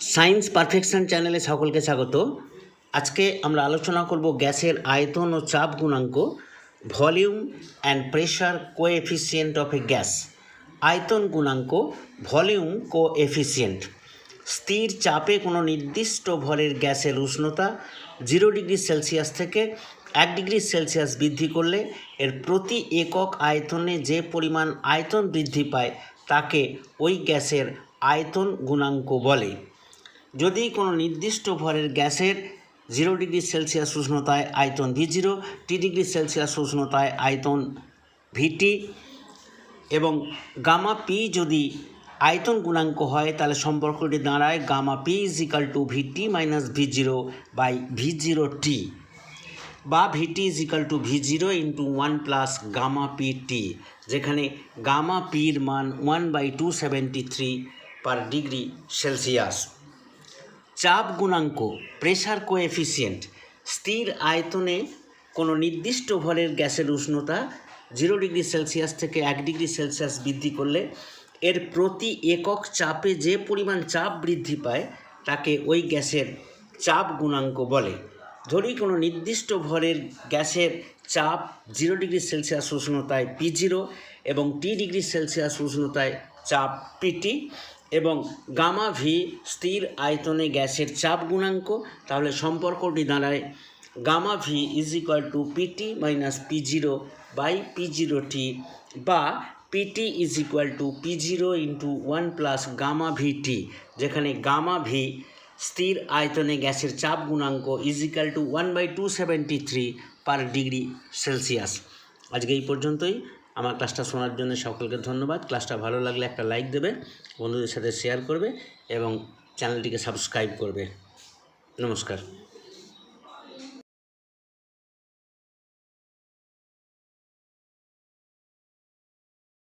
Science perfection চ্যানেলে সকলকে স্বাগত। আজকে আমরা আলোচনা করব গ্যাসের আয়তন ও চাপ গুণাঙ্ক, volume and pressure coefficient of a gas. আয়তন গুণাঙ্ক, ভলিউম কোএফিসিয়েন্ট। স্থির চাপে কোনো নির্দিষ্ট ভরের গ্যাসের উষ্ণতা জিরো ডিগ্রি সেলসিয়াস থেকে এক ডিগ্রি সেলসিয়াস বৃদ্ধি করলে এর প্রতি একক আয়তনে যে পরিমাণ আয়তন বৃদ্ধি পায় তাকে ওই গ্যাসের আয়তন গুণাঙ্ক বলে। যদি কোনো নির্দিষ্ট ভরের গ্যাসের জিরো ডিগ্রি সেলসিয়াস উষ্ণতায় আয়তন V zero, T degree Celsius উষ্ণতায় আয়তন ভিটি এবং গামা পি যদি আয়তন গুণাঙ্ক হয়, তাহলে সম্পর্কটি দাঁড়ায় gamma P is equal to VT minus V zero by V zero T বা VT is equal to V zero into one plus gamma P T, যেখানে গামা পির মান one by two seventy three per degree Celsius চাপ গুণাঙ্ক pressure coefficient স্থির আয়তনে কোনো নির্দিষ্ট ভরের গ্যাসের উষ্ণতা জিরো ডিগ্রি সেলসিয়াস থেকে এক ডিগ্রি সেলসিয়াস বৃদ্ধি করলে এর প্রতি একক চাপে যে পরিমাণ চাপ বৃদ্ধি পায় তাকে ওই গ্যাসের চাপ গুণাঙ্ক বলে। ধরি কোনো নির্দিষ্ট ভরের গ্যাসের চাপ জিরো ডিগ্রি সেলসিয়াস উষ্ণতায় পি জিরো এবং টি ডিগ্রি সেলসিয়াস উষ্ণতায় চাপ পিটি এবং গামা ভি স্থির আয়তনে গ্যাসের চাপ গুণাঙ্ক, তাহলে সম্পর্কটি দাঁড়ায় gamma V is equal to PT minus P zero by P zero T বা PT is equal to P zero into one plus gamma V T যেখানে গামা ভি স্থির আয়তনে গ্যাসের চাপ গুণাঙ্ক is equal to one by two seventy three per degree Celsius আজকে এই পর্যন্তই। আমার ক্লাসটা শোনার জন্য সকলকে ধন্যবাদ। ক্লাসটা ভালো লাগলে একটা লাইক দেবে বন্ধুদের সাথে শেয়ার করবে এবং চ্যানেলটিকে সাবস্ক্রাইব করবে। নমস্কার।